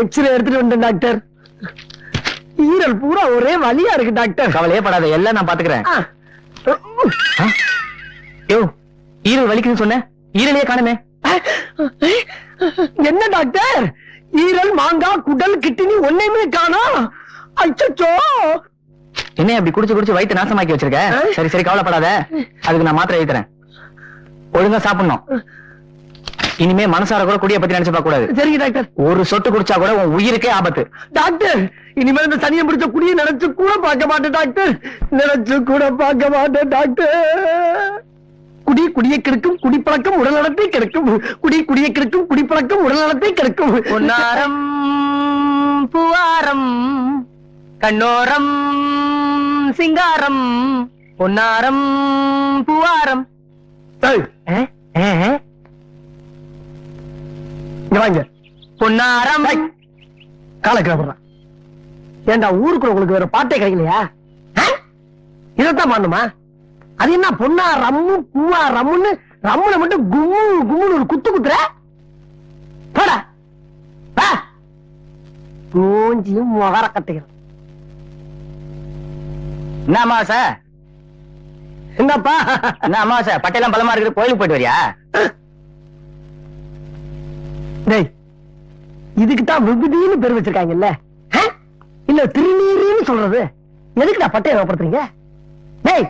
X ray எடுத்துட்டு வந்தேன் doctor ஈரல் பூரா ஒரே வலியா இருக்கு டாக்டர் கவலையே படாத எல்லாம் நான் பாத்துக்கிறேன். யோ ஈரல் வலிக்குதுன்னு சொன்ன? ஈரலையே காணுமே. என்ன டாக்டர் ஈரல் மாங்காய் குடல் கிட்னி ஒன்னையுமே காணோம் அச்சச்சோ. என்ன அப்படி குடிச்சு குடிச்சு வயித்தை நாசமாக்கி வச்சிருக்க? சரி சரி கவலைப்படாத. அதுக்கு நான் மாத்திரை எழுதி தரேன் ஒழுங்கா சாப்பிடணும். இனிமே மனசார கூட குடிய பத்தி நினைச்சு பார்க்க கூடாது சரிங்க டாக்டர். ஒரு சொட்டு குடிச்சா கூட உன் உயிருக்கே ஆபத்து. டாக்டர் இனிமேல் இந்த சனியை பிடிச்ச குடியை நினைச்சு கூட பார்க்க மாட்டேன் டாக்டர். நினைச்சு கூட பார்க்க மாட்டேன் டாக்டர். குடி குடியை கெடுக்கும் குடிப்பழக்கம் உடல்நலத்தை கெடுக்கும். குடி குடியை கெடுக்கும் குடிப்பழக்கம் உடல்நலத்தை கெடுக்கும். பொன்னாரம் பூவாரம் கண்ணோரம் சிங்காரம் பொன்னாரம் பூவாரம். இங்க வாங்க. பொன்னாரம். காலை கிளம்புறான் ஏண்டா ஊருக்குள்ள உங்களுக்கு வேற பாட்டே கிடைக்கலையா? இதைத்தான் பண்ணுமா அது என்ன பொண்ணா ரம்மு பூவா ரம்முன்னு ரம்முல மட்டும் கும்மு கும்முன்னு ஒரு குத்து குத்துற? போடா. மூஞ்சியும் முகர கட்டுகிறோம் என்ன அமாவாசை? என்னப்பா? என்ன அமாவாசை? பட்டையெல்லாம் பலமா இருக்குது கோயிலுக்கு போயிட்டு வரியா? டேய் இதுக்கு தான் விபூதின்னு பேர் வச்சிருக்காங்கல்ல? இல்ல திருநீருன்னு சொல்றது எதுக்குடா பட்டையை வேப்படுத்துறீங்க டேய்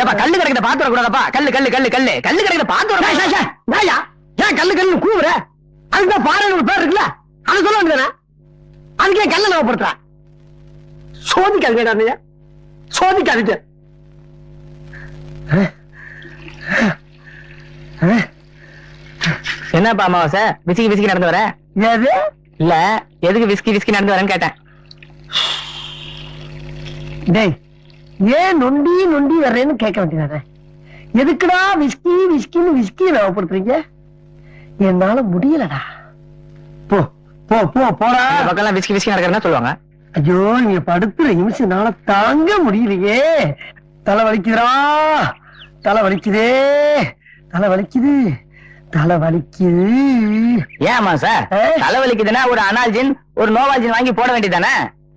ஏப்பா கல்லு கிடைக்கிறத பாத்து வரக்கூடாதப்பா கல்லு கல்லு கல்லு கல்லு கல்லு கிடைக்கிறத பாத்து ஏன் கல்லு கல்லு கூவுற அதுதான் ஒரு பேர் இருக்குல்ல அது சொல்ல வேண்டியதானே? அதுக்கு கல்ல நவப்படுத்துற சோதிக்காதீங்கடா அண்ணையா சோதிக்காதீங்க. என்னப்பா அமாவாசை? விசிக்கி விசிக்கி நடந்து வர? எது இல்ல எதுக்கு விஸ்கி விஸ்கி நடந்து வரேன்னு கேட்டேன். டேய் ஏன் நொண்டி நொண்டி வர்றேன்னு கேட்க வேண்டியதானே? எதுக்குடா விஸ்கி விஸ்கின்னு விஸ்கி நவப்படுத்துறீங்க என்னால முடியலடா. போ. போ போ போடா. இந்த பக்கம் விஸ்கி விஸ்கி நடக்கிறதா சொல்லுவாங்க. ஐயோ நீங்க படுத்துற நிமிஷம் என்னால தாங்க முடியலையே. தலை வலிக்குதுடா. தலை வலிக்குதே. தலை வலிக்குது. தலை வலிக்குது. ஏன் அமாவாசை ஏ? தலைவலிக்குதுன்னா ஒரு அனால்ஜின் ஒரு நோவாஜின் வாங்கி போட வேண்டியதானே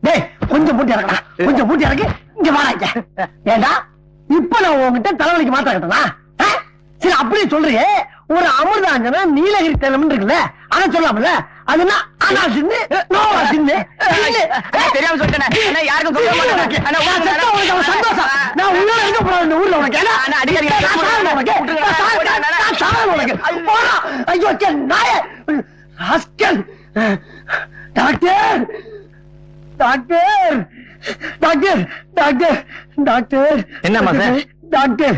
டேய் கொஞ்சம் பூட்டி இறக்கடா. கொஞ்சம் பூட்டி இறக்கு இங்க வாடா ஏண்டா? இப்ப நான் உன்கிட்ட தலைவலிக்கு மாத்திர கட்டனா? சரி அப்படியே சொல்றியே. ஒரு அமிர்தாஞ்சனா நீலகிரி தைலம் இருக்குல்ல அதை சொல்லாமல அதுனா அனா சின்னு? நோவா சின்னு? தெரியாம சொல்லிட்டேனே. யாருக்கும் சொல்ல மாட்டேன் உனக்கு. சந்தோஷம். நான் உயிரோட இருக்க போறேன் இந்த ஊர்ல உனக்கு. அண்ணா, அடிக்கடி உனக்கு. உனக்கு. போடா. ஐயோ, நாயே. Rascal. Doctor. Doctor. Doctor. Doctor. Doctor. என்னம்மா சார்? டாக்டர்.